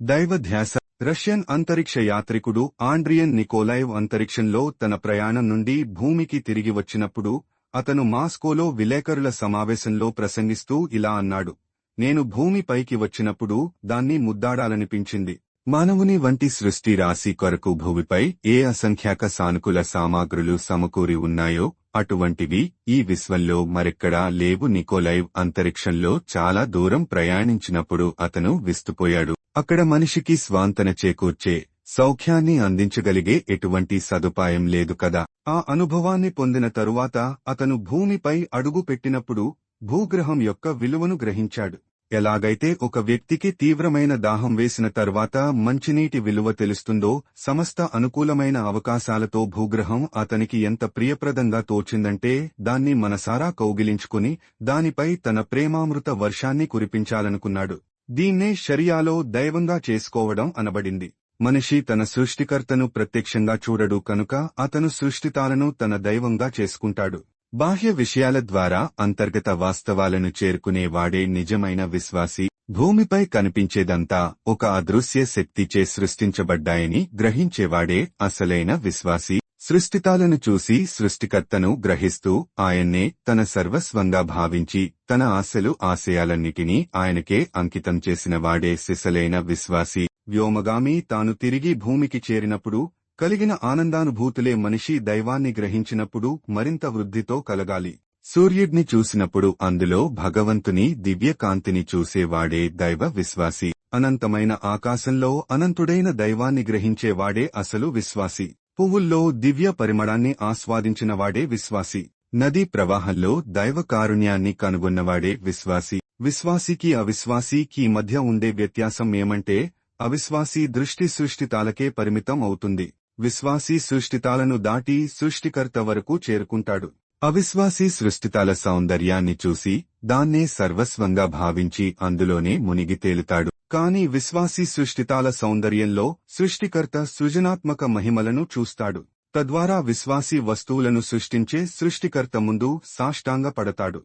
దైవధ్యాస. Russian అంతరిక్ష యాత్రికుడు Adrian నికోలైవ్ అంతరిక్షంలో తన ప్రయాణం నుండి భూమికి తిరిగి వచ్చినప్పుడు అతను మాస్కోలో విలేకరుల సమావేశంలో ప్రసంగిస్తూ ఇలా అన్నాడు నేను భూమిపైకి వచ్చినప్పుడు దాన్ని ముద్దాడాలనిపించింది. మానవుని వంటి సృష్టి రాశి కొరకు భూమిపై ఏ అసంఖ్యాక సానుకూల సామాగ్రులు సమకూరి ఉన్నాయో అటువంటివి ఈ విశ్వంలో మరెక్కడా లేవు. నికోలైవ్ అంతరిక్షంలో చాలా దూరం ప్రయాణించినప్పుడు అతను విస్తుపోయాడు. అక్కడ మనిషికి స్వాంతన చేకూర్చే సౌఖ్యాన్ని అందించగలిగే ఎటువంటి సదుపాయం లేదు కదా. ఆ అనుభవాన్ని పొందిన తరువాత అతను భూమిపై అడుగు పెట్టినప్పుడు భూగ్రహం యొక్క విలువను గ్రహించాడు. ఎలాగైతే ఒక వ్యక్తికి తీవ్రమైన దాహం వేసిన తర్వాత మంచినీటి విలువ తెలుస్తుందో సమస్త అనుకూలమైన అవకాశాలతో భూగ్రహం అతనికి ఎంత ప్రియప్రదంగా తోచిందంటే దాన్ని మనసారా కౌగిలించుకుని దానిపై తన ప్రేమామృత వర్షాన్ని కురిపించాలనుకున్నాడు. దీన్నే షరియాలో దైవంగా చేసుకోవడం అనబడింది. మనిషి తన సృష్టికర్తను ప్రత్యక్షంగా చూడడు కనుక అతను సృష్టితాలను తన దైవంగా చేసుకుంటాడు. బాహ్య విషయాల ద్వారా అంతర్గత వాస్తవాలను చేరుకునే వాడే నిజమైన విశ్వాసి భూమిపై కనిపించేదంతా ఒక అదృశ్య శక్తిచే సృష్టించబడ్డాయని గ్రహించేవాడే అసలైన విశ్వాసి. సృష్టితాలను చూసి సృష్టికర్తను గ్రహిస్తూ ఆయన్నే తన సర్వస్వంగా భావించి తన ఆశలు ఆశయాలన్నిటినీ ఆయనకే అంకితం చేసిన వాడే సిసలైన విశ్వాసి. వ్యోమగామి తాను తిరిగి భూమికి చేరినప్పుడు కలిగిన ఆనందానుభూతులే మనిషి దైవాన్ని గ్రహించినప్పుడు మరింత వృద్ధితో కలగాలి. సూర్యుడిని చూసినప్పుడు అందులో భగవంతుని దివ్యకాంతిని చూసేవాడే దైవ విశ్వాసి. అనంతమైన ఆకాశంలో అనంతుడైన దైవాన్ని గ్రహించేవాడే అసలు విశ్వాసి. పువ్వుల్లో దివ్య పరిమళాన్ని ఆస్వాదించినవాడే విశ్వాసి. నదీ ప్రవాహంలో దైవ కారుణ్యాన్ని కనుగొన్నవాడే విశ్వాసి. విశ్వాసికి అవిశ్వాసికి మధ్య ఉండే వ్యత్యాసం ఏమంటే అవిశ్వాసి దృష్టి సృష్టితాలకే పరిమితం అవుతుంది. విశ్వాసీ సృష్టితాలను దాటి సృష్టికర్త వరకు చేరుకుంటాడు. అవిశ్వాసీ సృష్టితాల సౌందర్యాన్ని చూసి దాన్నే సర్వస్వంగా భావించి అందులోనే మునిగి తేలుతాడు. కాని విశ్వాసీ సృష్టితాల సౌందర్యంలో సృష్టికర్త సృజనాత్మక మహిమలను చూస్తాడు. తద్వారా విశ్వాసీ వస్తువులను సృష్టించే సృష్టికర్త ముందు సాష్టాంగ పడతాడు